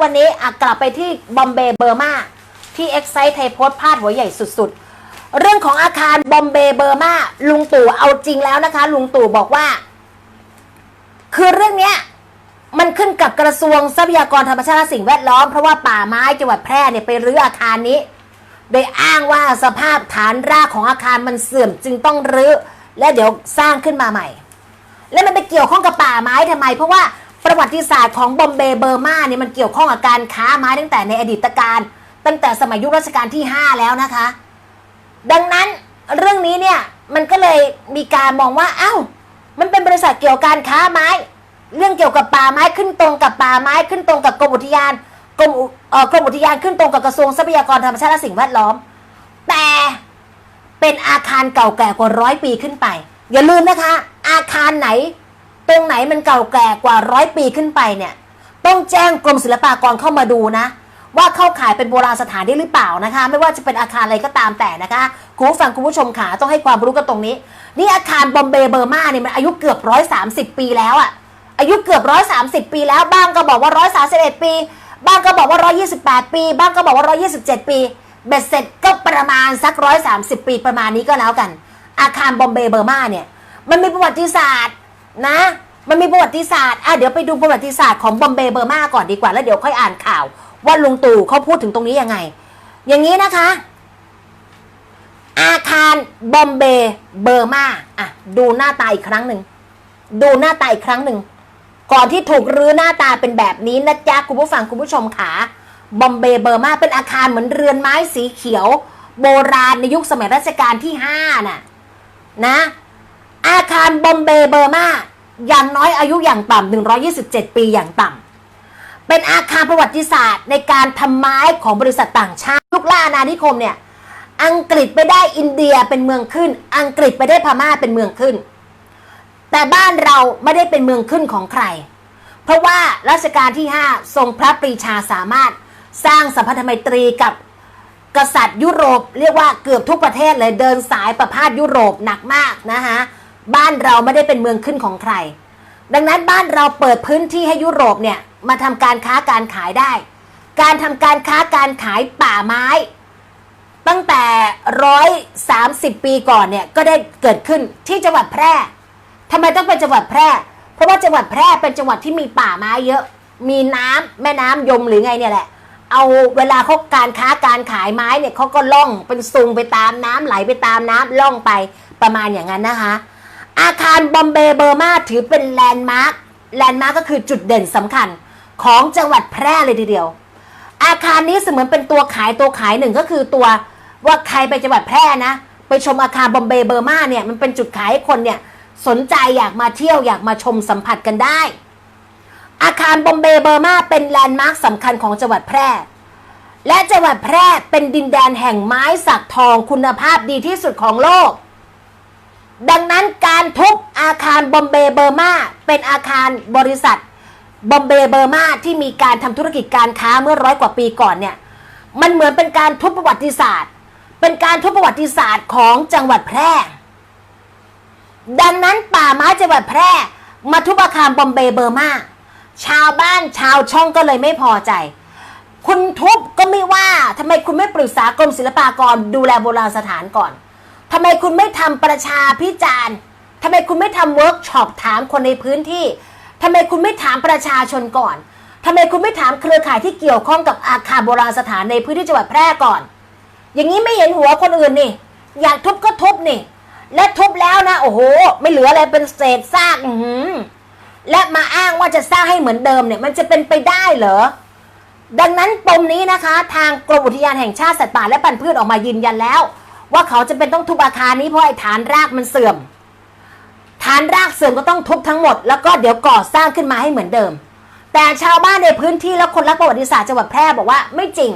วันนี้อะกลับไปที่บอมเบย์เบอร์มาที่เอ็กไซต์ไทยโพสต์พาดหัวใหญ่สุดๆ เรื่องของอาคารบอมเบย์เบอร์มาลุงตู่เอาจริงแล้วนะคะ ลุงตู่บอกว่า คือเรื่องเนี้ยมันขึ้นกับกระทรวงทรัพยากรธรรมชาติและสิ่งแวดล้อม เพราะว่าป่าไม้จังหวัดแพร่เนี่ยไปรื้ออาคารนี้ โดยอ้างว่าสภาพฐานรากของอาคารมันเสื่อมจึงต้องรื้อและเดี๋ยวสร้างขึ้นมาใหม่ แล้วมันไปเกี่ยวข้องกับป่าไม้ทำไม เพราะว่า ประวัติศาสตร์ของบอมเบย์เบอร์มาเนี่ยมันเกี่ยวข้องกับการค้าไม้ตั้งแต่ในอดีตการ ตั้งแต่สมัยยุครัชกาลที่ 5 แล้วนะคะ ดังนั้นเรื่องนี้เนี่ยมันก็เลยมีการมองว่าอ้าวมันเป็นบริษัทเกี่ยวกับการค้าไม้ เรื่องเกี่ยวกับป่าไม้ขึ้นตรงกับป่าไม้ขึ้นตรงกับกรมอุทยานกรมอุเอ่อกรมอุทยานขึ้นตรงกับกระทรวงทรัพยากรธรรมชาติและสิ่งแวดล้อม แต่เป็นอาคารเก่าแก่กว่าร้อยปีขึ้นไป อย่าลืมนะคะ อาคารไหน ตรงไหนมันเก่าแก่กว่าร้อยปีขึ้นไปเนี่ย ต้องแจ้งกรมศิลปากรเข้ามาดูนะ ว่าเข้าขายเป็นโบราณสถานได้หรือเปล่านะคะ ไม่ว่าจะเป็นอาคารอะไรก็ตามแต่นะคะคุณผู้ฟังคุณผู้ชมขาต้องให้ความรู้กันตรงนี้ นี่อาคารบอมเบย์เบอร์มาเนี่ยมันอายุเกือบร้อยสามสิบปีแล้วอะอายุเกือบร้อยสามสิบปีแล้วบ้างก็บอกว่าร้อยสาสิบเอ็ดปีบ้างก็บอกว่าร้อยี่สิบแปดปี บ้างก็บอกว่าร้อยี่สิบเจ็ดปี เบ็ดเสร็จก็ประมาณสักร้อยสามสิบปีประมาณนี้ก็แล้วกัน อาคารบอมเบย์เบอร์มาเนี่ย มันมีประวัติศาสตร์ นะ มันมีประวัติศาสตร์อะเดี๋ยวไปดูประวัติศาสตร์ของบอมเบย์เบอร์มาก่อนดีกว่า แล้วเดี๋ยวค่อยอ่านข่าว ว่าลุงตู่เขาพูดถึงตรงนี้ยังไง อย่างนี้นะคะ อาคารบอมเบย์เบอร์มาอะดูหน้าตาอีกครั้งหนึ่งดูหน้าตาอีกครั้งหนึ่งก่อนที่ถูกรื้อหน้าตาเป็นแบบนี้นะจ๊ะคุณผู้ฟังคุณผู้ชมขาบอมเบย์เบอร์มาเป็นอาคารเหมือนเรือนไม้สีเขียว โบราณในยุคสมัยรัชกาลที่ห้าน่ะนะ อาคารบอมเบย์เบอร์มาอย่างน้อยอายุอย่างต่ำ127 ปีอย่างต่ำเป็นอาคารประวัติศาสตร์ในการทำไม้ของบริษัทต่างชาติยุคล่าอาณานิคมเนี่ยอังกฤษไปได้อินเดียเป็นเมืองขึ้น อังกฤษไปได้พม่าเป็นเมืองขึ้น แต่บ้านเราไม่ได้เป็นเมืองขึ้นของใคร เพราะว่ารัชกาลที่ 5 ทรงพระปรีชาสามารถสร้างสัมพันธไมตรีกับกษัตริย์ยุโรป เรียกว่าเกือบทุกประเทศเลยเดินสายประพาสยุโรปหนักมากนะคะ บ้านเราไม่ได้เป็นเมืองขึ้นของใคร ดังนั้นบ้านเราเปิดพื้นที่ให้ยุโรปเนี่ยมาทำการค้าการขายได้ การทำการค้าการขายป่าไม้ ตั้งแต่ร้อยสามสิบปีก่อนเนี่ยก็ได้เกิดขึ้นที่จังหวัดแพร่ทำไมต้องเป็นจังหวัดแพร่ เพราะว่าจังหวัดแพร่เป็นจังหวัดที่มีป่าไม้เยอะ มีน้ำแม่น้ำยมหรือไงเนี่ยแหละเอาเวลาเขาการค้าการขายไม้เนี่ยเขาก็ล่องเป็นซุงไปตามน้ำไหลไปตามน้ำล่องไปประมาณอย่างนั้นนะคะ อาคารบอมเบย์เบอร์มาถือเป็นแลนด์มาร์คแลนด์มาร์คก็คือจุดเด่นสำคัญของจังหวัดแพร่เลยทีเดียว อาคารนี้เสมือนเป็นตัวขายตัวขายหนึ่งก็คือตัวว่าใครไปจังหวัดแพร่นะ ไปชมอาคารบอมเบย์เบอร์มาเนี่ยมันเป็นจุดขายให้คนเนี่ยสนใจอยากมาเที่ยวอยากมาชมสัมผัสกันได้ อาคารบอมเบย์เบอร์มาเป็นแลนด์มาร์คสำคัญของจังหวัดแพร่ และจังหวัดแพร่เป็นดินแดนแห่งไม้สักทองคุณภาพดีที่สุดของโลก ดังนั้นการทุบอาคารบอมเบย์เบอร์มาเป็นอาคารบริษัทบอมเบย์เบอร์มาที่มีการทำธุรกิจการค้าเมื่อร้อยกว่าปีก่อนเนี่ยมันเหมือนเป็นการทุบประวัติศาสตร์ เป็นการทุบประวัติศาสตร์ของจังหวัดแพร่ ดังนั้นป่าไม้จังหวัดแพร่ มาทุบอาคารบอมเบย์เบอร์มาชาวบ้านชาวช่องก็เลยไม่พอใจ คุณทุบก็ไม่ว่าทำไมคุณไม่ปรึกษากรมศิลปากรดูแลโบราณสถานก่อน ทำไมคุณไม่ทำประชาพิจารณ์ทำไมคุณไม่ทำเวิร์กช็อปถามคนในพื้นที่ทำไมคุณไม่ถามประชาชนก่อนทำไมคุณไม่ถามเครือข่ายที่เกี่ยวข้องกับอาคารโบราณสถานในพื้นที่จังหวัดแพร่ก่อน อย่างนี้ไม่เห็นหัวคนอื่นนี่ อยากทุบก็ทุบนี่ และทุบแล้วนะ โอ้โห ไม่เหลืออะไรเป็นเศษซากอืและมาอ้างว่าจะสร้างให้เหมือนเดิมเนี่ย มันจะเป็นไปได้เหรอ ดังนั้นปมนี้นะคะ ทางกรมอุทยานแห่งชาติสัตว์ป่าและพันธุ์พืชออกมายืนยันแล้ว ว่าเขาจะเป็นต้องทุบอาคารนี้เพราะไอ้ฐานรากมันเสื่อม ฐานรากเสื่อมก็ต้องทุบทั้งหมด แล้วก็เดี๋ยวก่อสร้างขึ้นมาให้เหมือนเดิม แต่ชาวบ้านในพื้นที่และคนรักประวัติศาสตร์จังหวัดแพร่บอกว่าไม่จริง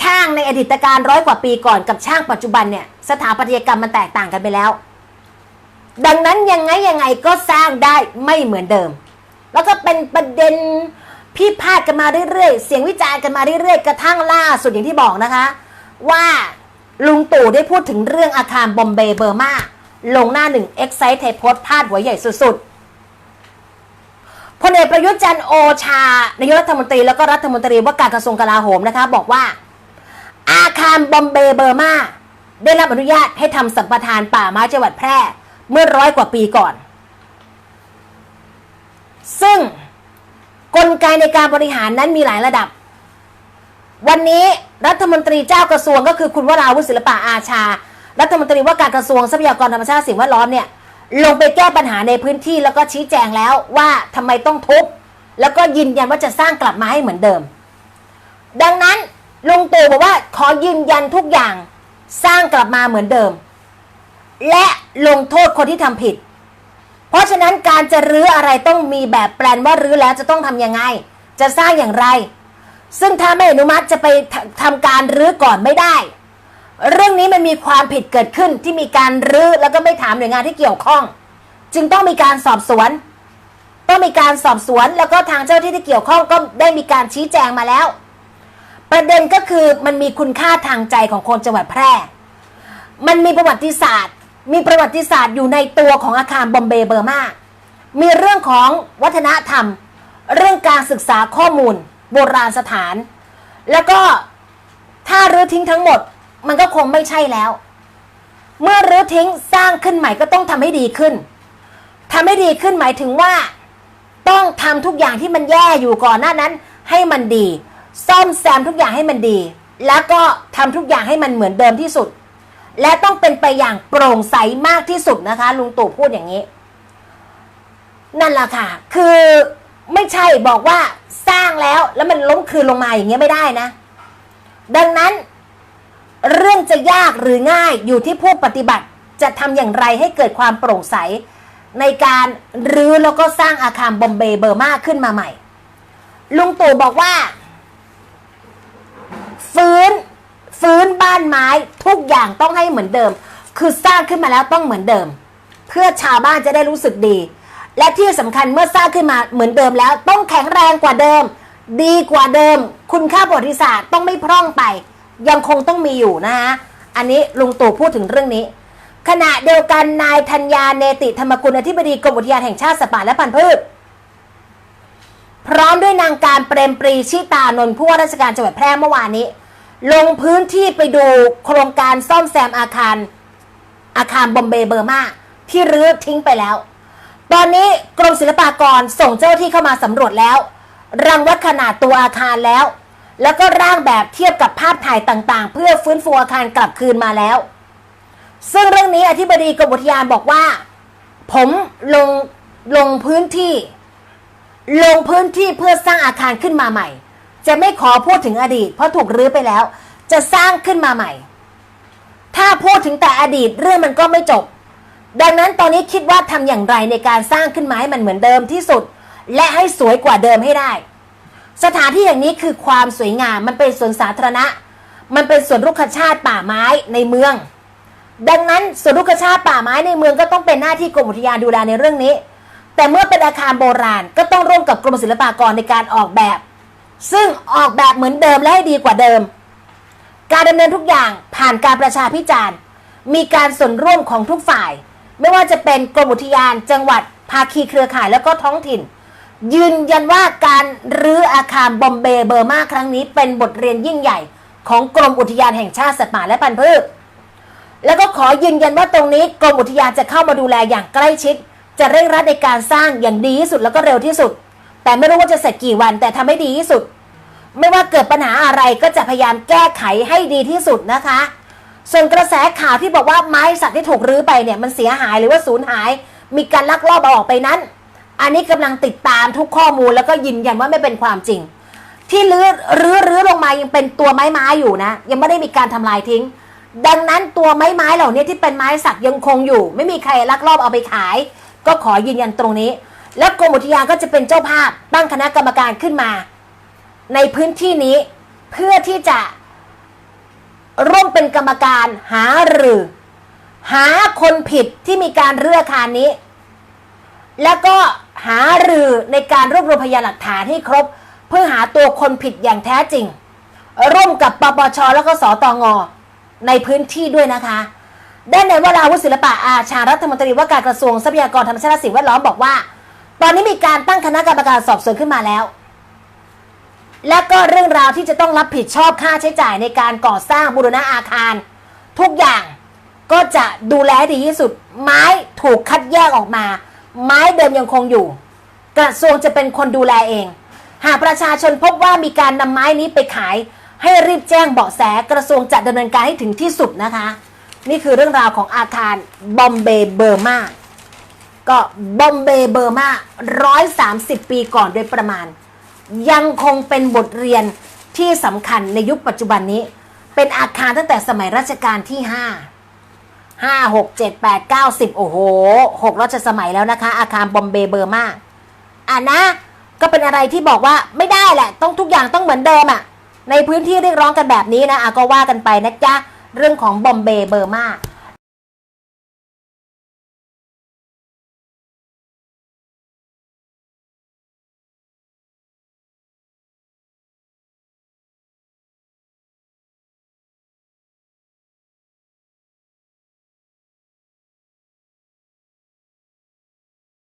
ช่างในอดีตการร้อยกว่าปีก่อนกับช่างปัจจุบันเนี่ยสถาปัตยกรรมมันแตกต่างกันไปแล้ว ดังนั้นยังไงยังไงก็สร้างได้ไม่เหมือนเดิม แล้วก็เป็นประเด็นพิพาทกันมาเรื่อยๆ เสียงวิจารณ์กันมาเรื่อยๆ กระทั่งล่าสุดอย่างที่บอกนะคะ ว่า ลุงตู่ได้พูดถึงเรื่องอาคารบอมเบย์เบอร์มา ลงหน้าหนึ่งเอ็กไซต์ไทยโพสต์พาดหัวใหญ่สุดๆพลเอกประยุทธ์จันโอชานายกรัฐมนตรีแล้วก็รัฐมนตรีว่าการกระทรวงกลาโหมนะคะ บอกว่า อาคารบอมเบย์เบอร์มา ได้รับอนุญาตให้ทำสัมปทานป่าไม้จังหวัดแพร่เมื่อร้อยกว่าปีก่อน ซึ่งกลไกในการบริหารนั้นมีหลายระดับ วันนี้ รัฐมนตรีเจ้ากระทรวงก็คือคุณวราวุฒิศิลปะอาชา รัฐมนตรีว่าการกระทรวงทรัพยากรธรรมชาติสิ่งแวดล้อมเนี่ยลงไปแก้ปัญหาในพื้นที่แล้วก็ชี้แจงแล้วว่าทำไมต้องทุบแล้วก็ยืนยันว่าจะสร้างกลับมาให้เหมือนเดิม ดังนั้นลุงตู่บอกว่าขอยืนยันทุกอย่างสร้างกลับมาเหมือนเดิม และลงโทษคนที่ทำผิด เพราะฉะนั้นการจะรื้ออะไรต้องมีแบบแปลนว่ารื้อแล้วจะต้องทำยังไง จะสร้างอย่างไร ซึ่งถ้าไม่อนุมัติจะไปททำการรื้อก่อนไม่ได้ เรื่องนี้มันมีความผิดเกิดขึ้นที่มีการรื้อแล้วก็ไม่ถามหน่วยงานที่เกี่ยวข้อง จึงต้องมีการสอบสวน ต้องมีการสอบสวนแล้วก็ทางเจ้าหน้าที่ที่เกี่ยวข้องก็ได้มีการชี้แจงมาแล้ว ประเด็นก็คือมันมีคุณค่าทางใจของคนจังหวัดแพร่ มันมีประวัติศาสตร์ มีประวัติศาสตร์อยู่ในตัวของอาคารบอมเบย์เบอร์มามีเรื่องของวัฒนธรรม เรื่องการศึกษาข้อมูล โบราณสถาน แล้วก็ถ้ารื้อทิ้งทั้งหมด มันก็คงไม่ใช่แล้ว เมื่อรื้อทิ้งสร้างขึ้นใหม่ก็ต้องทำให้ดีขึ้นทำให้ดีขึ้นหมายถึงว่า ต้องทำทุกอย่างที่มันแย่อยู่ก่อนหน้านั้น ให้มันดี ซ่อมแซมทุกอย่างให้มันดี แล้วก็ทำทุกอย่างให้มันเหมือนเดิมที่สุด และต้องเป็นไปอย่างโปร่งใสมากที่สุดนะคะ ลุงตู่พูดอย่างนี้ นั่นแหละค่ะ คือไม่ใช่บอกว่า สร้างแล้วแล้วมันล้มคืนลงมาอย่างเงี้ยไม่ได้นะ ดังนั้นเรื่องจะยากหรือง่ายอยู่ที่ผู้ปฏิบัติจะทำอย่างไรให้เกิดความโปร่งใส ในการรื้อแล้วก็สร้างอาคารบอมเบย์เบอร์มาขึ้นมาใหม่ ลุงตู่บอกว่า ฟื้นฟื้นบ้านไม้ทุกอย่างต้องให้เหมือนเดิม คือสร้างขึ้นมาแล้วต้องเหมือนเดิม เพื่อชาวบ้านจะได้รู้สึกดี และที่สำคัญเมื่อสร้างขึ้นมาเหมือนเดิมแล้ว ต้องแข็งแรงกว่าเดิม ดีกว่าเดิม คุณค่าประวัติศาสตร์ต้องไม่พร่องไป ยังคงต้องมีอยู่นะฮะอันนี้ลุงตู่พูดถึงเรื่องนี้ ขณะเดียวกันนายธัญญาเนติธรรมกุลอธิบดีกรมอุทยานแห่งชาติสัตว์ป่าและพันธุ์พืชพร้อมด้วยนางการเปรมปรีชิตานนท์ผู้ว่าราชการจังหวัดแพร่เมื่อวานนี้ ลงพื้นที่ไปดูโครงการซ่อมแซมอาคาร อาคารบอมเบย์เบอร์มาที่รื้อทิ้งไปแล้ว ตอนนี้กรมศิลปากรส่งเจ้าหน้าที่เข้ามาสำรวจแล้ว รังวัดขนาดตัวอาคารแล้ว แล้วก็ร่างแบบเทียบกับภาพถ่ายต่างๆ เพื่อฟื้นฟูอาคารกลับคืนมาแล้ว ซึ่งเรื่องนี้อธิบดีกรมอุทยานบอกว่า ผมลงลงพื้นที่ ลงพื้นที่เพื่อสร้างอาคารขึ้นมาใหม่ จะไม่ขอพูดถึงอดีต เพราะถูกรื้อไปแล้ว จะสร้างขึ้นมาใหม่ ถ้าพูดถึงแต่อดีตเรื่องมันก็ไม่จบ ดังนั้นตอนนี้คิดว่าทำอย่างไรในการสร้างขึ้นมาให้มันเหมือนเดิมที่สุด และให้สวยกว่าเดิมให้ได้ สถานที่อย่างนี้คือความสวยงามมันเป็นสวนสาธารณะ มันเป็นสวนรุกขชาติป่าไม้ในเมือง ดังนั้นสวนรุกขชาติป่าไม้ในเมืองก็ต้องเป็นหน้าที่กรมอุทยานดูแลในเรื่องนี้ แต่เมื่อเป็นอาคารโบราณก็ต้องร่วมกับกรมศิลปากรในการออกแบบ ซึ่งออกแบบเหมือนเดิมและให้ดีกว่าเดิม การดำเนินทุกอย่างผ่านการประชาพิจารณ์ มีการส่วนร่วมของทุกฝ่าย ไม่ว่าจะเป็นกรมอุทยานจังหวัดภาคีเครือข่ายแล้วก็ท้องถิ่น ยืนยันว่าการรื้ออาคารบอมเบย์เบอร์มาครั้งนี้เป็นบทเรียนยิ่งใหญ่ ของกรมอุทยานแห่งชาติสัตว์ป่าและพันธุ์พืชแล้วก็ขอยืนยันว่าตรงนี้กรมอุทยานจะเข้ามาดูแลอย่างใกล้ชิด จะเร่งรัดในการสร้างอย่างดีที่สุดแล้วก็เร็วที่สุด แต่ไม่รู้ว่าจะเสร็จกี่วันแต่ทำให้ดีที่สุด ไม่ว่าเกิดปัญหาอะไรก็จะพยายามแก้ไขให้ดีที่สุดนะคะ ส่วนกระแสข่าวที่บอกว่าไม้สักที่ถูกรื้อไปเนี่ยมันเสียหายหรือว่าสูญหาย มีการลักลอบเอาออกไปนั้น อันนี้กำลังติดตามทุกข้อมูลแล้วก็ยืนยันว่าไม่เป็นความจริง ที่รื้อรื้อรื้อลงมายังเป็นตัวไม้ไม้อยู่นะ ยังไม่ได้มีการทำลายทิ้ง ดังนั้นตัวไม้ไม้เหล่านี้ที่เป็นไม้สักยังคงอยู่ ไม่มีใครลักลอบเอาไปขาย ก็ขอยืนยันตรงนี้ แล้วกรมอุทยานก็จะเป็นเจ้าภาพตั้งคณะกรรมการขึ้นมา ในพื้นที่นี้เพื่อที่จะ ร่วมเป็นกรรมการหาหรือ หาคนผิดที่มีการเรืออาคารนี้ แล้วก็หาหรือในการรวบรวมพยานหลักฐานให้ครบ เพื่อหาตัวคนผิดอย่างแท้จริง ร่วมกับปปชแล้วก็สตงในพื้นที่ด้วยนะคะ ด้านในวราวุฒิศิลปะอาชารัฐมนตรีว่าการกระทรวงทรัพยากรธรรมชาติและสิ่งแวดล้อมบอกว่า ตอนนี้มีการตั้งคณะกรรมการสอบสวนขึ้นมาแล้ว และก็เรื่องราวที่จะต้องรับผิดชอบค่าใช้จ่ายในการก่อสร้างบูรณะอาคาร ทุกอย่างก็จะดูแลดีที่สุด ไม้ถูกคัดแยกออกมา ไม้เดิมยังคงอยู่ กระทรวงจะเป็นคนดูแลเอง หากประชาชนพบว่ามีการนำไม้นี้ไปขาย ให้รีบแจ้งเบาะแสกระทรวงจะดำเนินการให้ถึงที่สุดนะคะ นี่คือเรื่องราวของอาคารบอมเบย์เบอร์มาก็บอมเบย์เบอร์มา130 ปีก่อนโดยประมาณ ยังคงเป็นบทเรียนที่สำคัญในยุคปัจจุบันนี้ เป็นอาคารตั้งแต่สมัยรัชกาลที่ 5 5 6 7 8 9 10 โอ้โห6รัชสมัยแล้วนะคะ อาคารบอมเบย์เบอร์มาอะนะ ก็เป็นอะไรที่บอกว่าไม่ได้แหละ ต้องทุกอย่างต้องเหมือนเดิมอะ่ะในพื้นที่เรียกร้องกันแบบนี้นะอะก็ว่ากันไปนะจ๊ะ เรื่องของบอมเบย์เบอร์มา